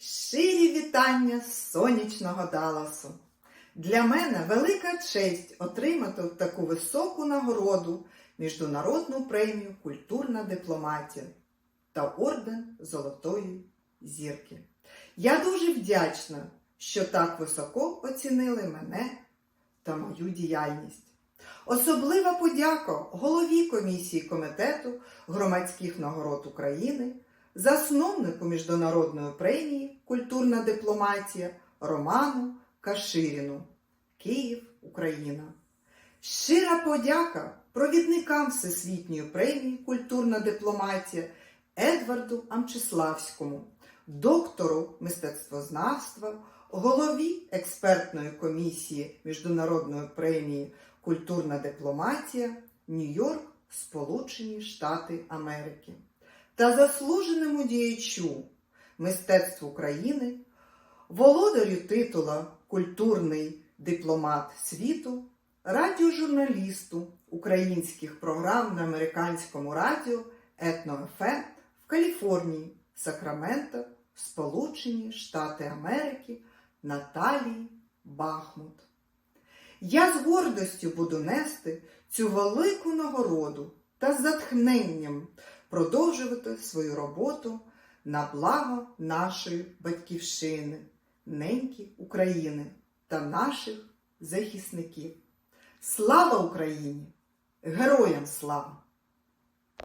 Щирі вітання з сонячного Далласу. Для мене велика честь отримати таку високу нагороду Міжнародну премію Культурна дипломатія та орден Золотої зірки. Я дуже вдячна, що так високо оцінили мене та мою діяльність. Особлива подяка голові комісії комітету громадських нагород України, засновнику міжнародної премії Культурна дипломатія Роману Каширіну, Київ, Україна. Щира подяка провідникам Всесвітньої премії Культурна дипломатія Едварду Амчиславському, доктору мистецтвознавства, голові експертної комісії Міжнародної премії Культурна дипломатія Нью-Йорк, Сполучені Штати Америки та заслуженому діячу мистецтв України, володарю титула Культурний дипломат світу, радіожурналісту українських програм на американському радіо Етноефект в Каліфорнії, Сакраменто, Сполучені Штати Америки Наталії Бахмут. Я з гордостю буду нести цю велику нагороду та з затхненням продовжувати свою роботу на благо нашої батьківщини, неньки України та наших захисників. Слава Україні! Героям слава!